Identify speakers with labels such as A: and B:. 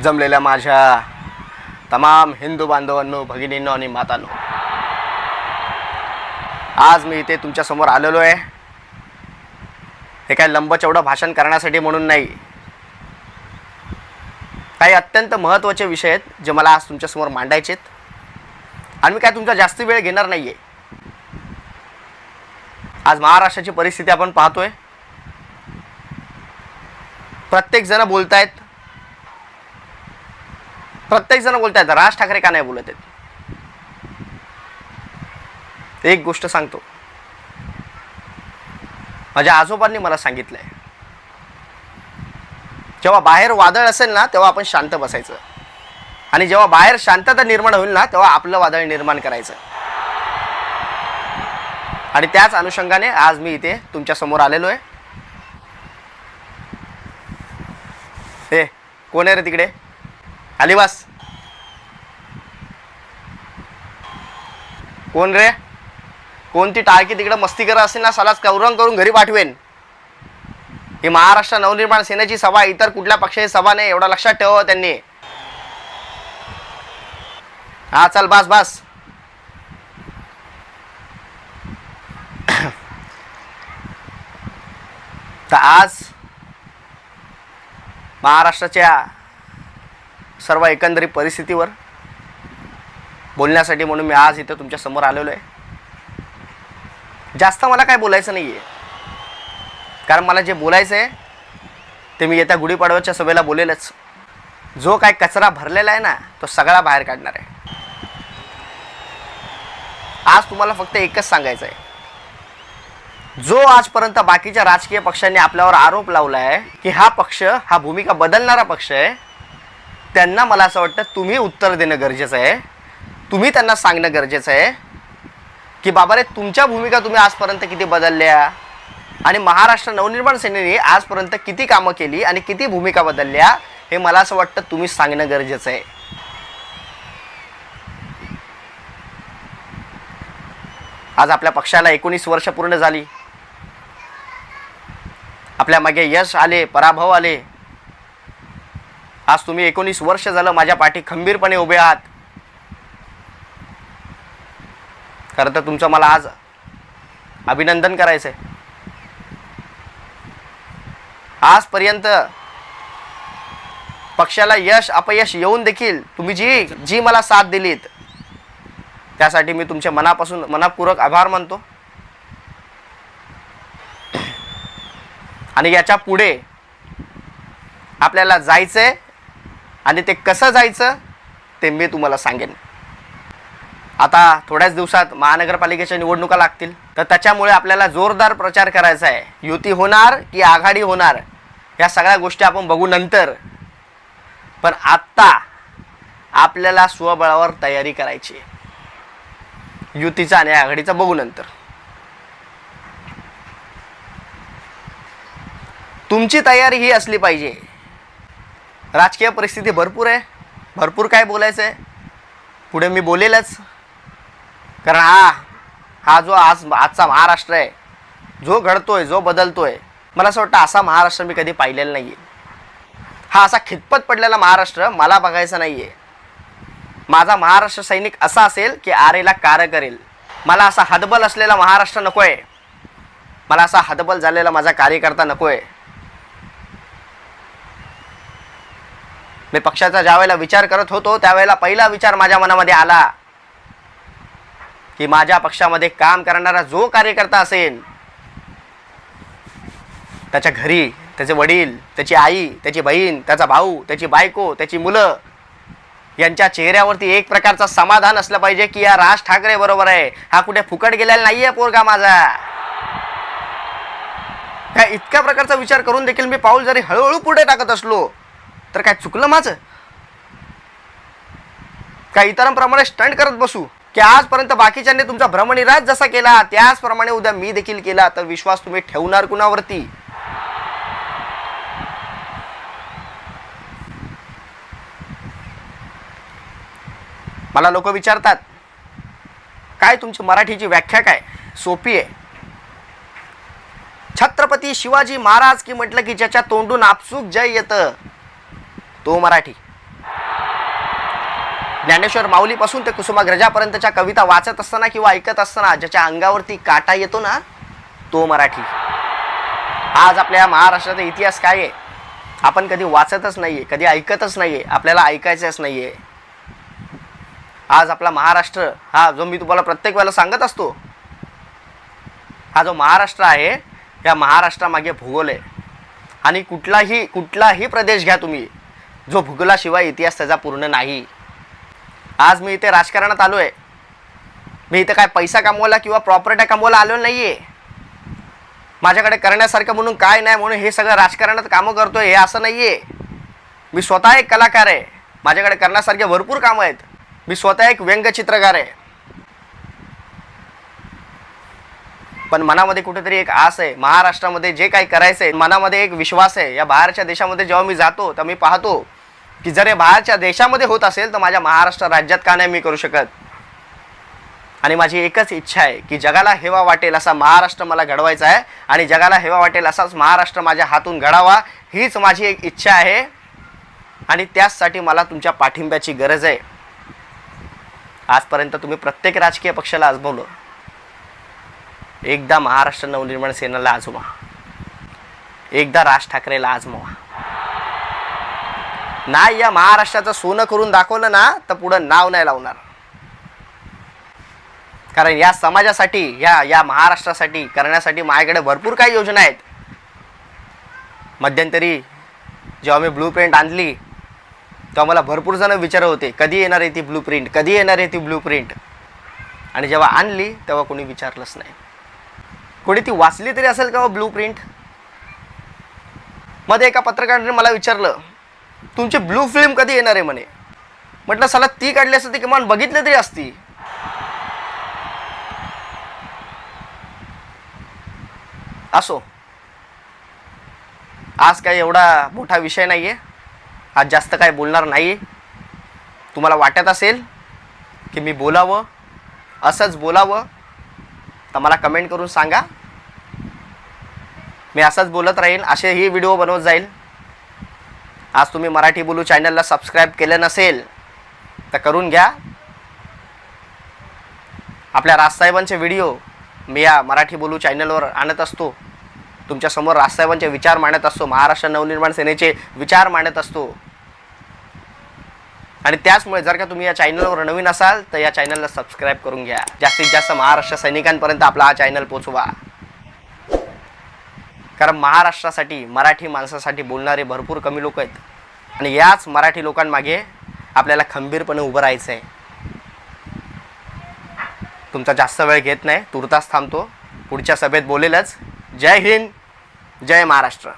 A: जमलेल्या माझ्या तमाम हिंदू बांधवांनो भगिनींनो आणि मातांनो. आज मी इथे तुमच्यासमोर आलेलो आहे. हे काय लंबचवढं भाषण करण्यासाठी म्हणून नाही. काही अत्यंत महत्त्वाचे विषय आहेत जे मला आज तुमच्यासमोर मांडायचे आहेत. आणि मी काय तुमचा जास्त वेळ घेणार नाही आहे आज महाराष्ट्राची परिस्थिती आपण पाहतोय. प्रत्येक जण बोलतायत प्रत्येक जण बोलतायत राज ठाकरे का नाही बोलत आहेत? एक गोष्ट सांगतो. माझ्या आजोबांनी मला सांगितलंय. जेव्हा बाहेर वादळ असेल ना तेव्हा आपण शांत बसायचं. आणि जेव्हा बाहेर शांतता निर्माण होईल ना तेव्हा आपलं वादळ निर्माण करायचं. आणि त्याच अनुषंगाने आज मी इथे तुमच्यासमोर आलेलो आहे. हे कोण आहे रे तिकडे? अलिवास कोण रे? कोणती टाळकी तिकडे मस्ती करत असेल ना सलाच कौरंग करून घरी पाठवेन. ही महाराष्ट्र नवनिर्माण सेनेची सभा इतर कुठल्या पक्षाची सभा नाही एवढा लक्षात ठेवावं हो त्यांनी. हा चल बस बस. तर आज महाराष्ट्राच्या सर्व एकंदरीत परिस्थितीवर बोलण्यासाठी म्हणून मी आज इथं तुमच्यासमोर आलेलो आहे. जास्त मला काय बोलायचं नाही आहे कारण मला जे बोलायचं आहे ते मी येत्या गुढीपाडव्याच्या सभेला बोलेलच. जो काय कचरा भरलेला आहे ना तो सगळा बाहेर काढणार आहे. आज तुम्हाला फक्त एकच सांगायचं आहे. जो आजपर्यंत बाकीच्या राजकीय पक्षांनी आपल्यावर आरोप लावला आहे की हा पक्ष हा भूमिका बदलणारा पक्ष आहे त्यांना मला असं वाटतं तुम्ही उत्तर देणं गरजेचं आहे. तुम्ही त्यांना सांगणं गरजेचं आहे की बाबा रे तुमच्या भूमिका तुम्ही आजपर्यंत किती बदलल्या? आणि महाराष्ट्र नवनिर्माण सेनेने आजपर्यंत किती कामं केली आणि किती भूमिका बदलल्या? हे मला असं वाटतं तुम्ही सांगणं गरजेचं आहे. आज आपल्या पक्षाला एकोणीस वर्ष पूर्ण झाली. आपल्या मागे यश आले पराभव आले. आज तुम्ही एकोणीस वर्ष झालं माझ्या पाठी खंबीरपणे उभे आहात. खरं तर तुमचं मला आज अभिनंदन करायचं आहे आजपर्यंत पक्षाला यश अपयश येऊन देखील तुम्ही जी जी मला साथ दिलीत त्यासाठी मी तुमच्या मनापासून मनापूर्वक आभार मानतो. आणि याच्यापुढे आपल्याला जायचंय आणि ते कसं जायचं ते मी तुम्हाला सांगेन. आता थोड्याच दिवसात महानगरपालिकेच्या निवडणुका लागतील. तर त्याच्यामुळे आपल्याला जोरदार प्रचार करायचा आहे. युती होणार की आघाडी होणार या सगळ्या गोष्टी आपण बघू नंतर. पण आत्ता आपल्याला स्वबळावर तयारी करायची आहे. युतीचा आणि आघाडीचा बघू नंतर. तुमची तयारी ही असली पाहिजे. राजकीय परिस्थिती भरपूर आहे. भरपूर काय बोलायचं आहे पुढे मी बोलेलच. कारण हा हा जो आज आजचा महाराष्ट्र आहे जो घडतोय जो बदलतोय मला असं वाटतं असा महाराष्ट्र मी कधी पाहिलेला नाही आहे हा असा खितपत पडलेला महाराष्ट्र मला बघायचा नाही आहे माझा महाराष्ट्र सैनिक असा असेल की आरेला कार्य करेल. मला असा हदबल असलेला महाराष्ट्र नको आहे मला असा हदबल झालेला माझा कार्यकर्ता नको आहे मी पक्षाचा ज्यावेळेला विचार करत होतो त्यावेळेला पहिला विचार माझ्या मनामध्ये आला की माझ्या पक्षामध्ये काम करणारा जो कार्यकर्ता असेल त्याच्या घरी त्याचे वडील त्याची आई त्याची बहीण त्याचा भाऊ त्याची बायको त्याची मुलं यांच्या चेहऱ्यावरती एक प्रकारचा समाधान असलं पाहिजे की या राज ठाकरे बरोबर आहे. हा कुठे फुकट गेलेला नाहीये पोरगा माझा. या इतक्या प्रकारचा विचार करून देखील मी पाऊल जरी हळूहळू पुढे टाकत असलो तर काय चुकलं माझं? काय इतरांप्रमाणे स्टंट करत बसू? की आजपर्यंत बाकीच्यांनी तुमचा भ्रमनिराज जसा केला त्याचप्रमाणे उद्या मी देखील केला तर विश्वास तुम्ही ठेवणार कुणावरती? मला लोक विचारतात काय तुमची मराठीची व्याख्या काय? सोपी आहे. छत्रपती शिवाजी महाराज की म्हटलं की ज्याच्या तोंडून आपसूक जय येतं. तो मराठी. ज्ञानेश्वर माऊलीपासून ते कुसुमाग्रजापर्यंतच्या कविता वाचत असताना किंवा ऐकत असताना ज्याच्या अंगावरती काटा येतो ना तो मराठी. आज आपल्या महाराष्ट्राचा इतिहास काय आहे? आपण कधी वाचतच नाही आहे कधी ऐकतच नाही आहे आपल्याला ऐकायचंच नाही आहे आज आपला महाराष्ट्र हा जो मी तुम्हाला प्रत्येक वेळेला सांगत असतो हा जो महाराष्ट्र आहे या महाराष्ट्रामागे भूगोल आहे. आणि कुठलाही कुठलाही प्रदेश घ्या तुम्ही जो भूगोलाशिवाय इतिहास त्याचा पूर्ण नाही. आज मी इथे राजकारणात आलो आहे मी इथे काय पैसा कमवला किंवा प्रॉपर्टी कमवायला आलो नाही आहे माझ्याकडे करण्यासारखं म्हणून काय नाही म्हणून हे सगळं राजकारणात कामं करतोय हे असं नाही आहे मी स्वतः एक कलाकार आहे. माझ्याकडे करण्यासारखे भरपूर कामं आहेत. मी स्वतः एक व्यंगचित्रकार आहे. पण मनामध्ये कुठेतरी एक आस आहे. महाराष्ट्रामध्ये जे काही करायचं आहे मनामध्ये एक विश्वास आहे. या बाहेरच्या देशामध्ये जेव्हा मी जातो तर मी पाहतो की जर हे बाहेरच्या देशामध्ये होत असेल तर माझ्या महाराष्ट्र राज्यात का नाही मी करू शकत? आणि माझी एकच इच्छा आहे की जगाला हेवा वाटेल असा महाराष्ट्र मला घडवायचा आहे आणि जगाला हेवा वाटेल असाच महाराष्ट्र माझ्या हातून घडावा हीच माझी एक इच्छा आहे. आणि त्याचसाठी मला तुमच्या पाठिंब्याची गरज आहे. आजपर्यंत तुम्ही प्रत्येक राजकीय पक्षाला आजमावलं. एकदा महाराष्ट्र नवनिर्माण सेनेला आजमा एकदा राज ठाकरेला आजमावा. नाही या महाराष्ट्राचं सोनं करून दाखवलं ना तर पुढं नाव नाही लावणार. कारण या समाजासाठी या या महाराष्ट्रासाठी करण्यासाठी माझ्याकडे भरपूर काही योजना आहेत. मध्यंतरी जेव्हा मी ब्लू प्रिंट आणली तेव्हा मला भरपूर जण विचारत होते कधी येणार आहे ती ब्लू प्रिंट कधी येणार आहे ती ब्लू प्रिंट आणि जेव्हा आणली तेव्हा कोणी विचारलंच नाही. कोणी ती वाचली तरी असेल का हो ब्लू प्रिंटमध्ये एका पत्रकाराने मला विचारलं तुमची ब्लू फिल्म कधी येणार आहे? म्हणे. म्हटलं सला ती काढली असती ती किमान बघितली तरी असती. असो. आज काही एवढा मोठा विषय नाही आहे आज जास्त काय बोलणार नाही तुम्हाला वाटत असेल की मी बोलावं? असंच बोलावं? तर मला कमेंट करून सांगा. मी असंच बोलत राहीन असेही व्हिडिओ बनवत जाईल. आज तुम्ही मराठी बोलू चॅनलला सबस्क्राईब केलं नसेल तर करून घ्या. आपल्या राजसाहेबांचे व्हिडिओ मी या मराठी बोलू चॅनलवर आणत असतो. तुमच्यासमोर राजसाहेबांचे विचार मांडत असतो. महाराष्ट्र नवनिर्माण सेनेचे विचार मांडत असतो. आणि त्याचमुळे जर का तुम्ही या चॅनलवर नवीन असाल तर या चॅनलला सबस्क्राईब करून घ्या. जास्तीत जास्त महाराष्ट्र सैनिकांपर्यंत आपला हा चॅनल पोचवा कारण महाराष्ट्रासाठी मराठी माणसासाठी बोलणारे भरपूर कमी लोक आहेत. आणि याच मराठी लोकांमागे आपल्याला खंबीरपणे उभं राहायचं आहे तुमचा जास्त वेळ घेत नाही तुर्तास थांबतो. पुढच्या सभेत बोलेलच. जय हिंद जय महाराष्ट्र.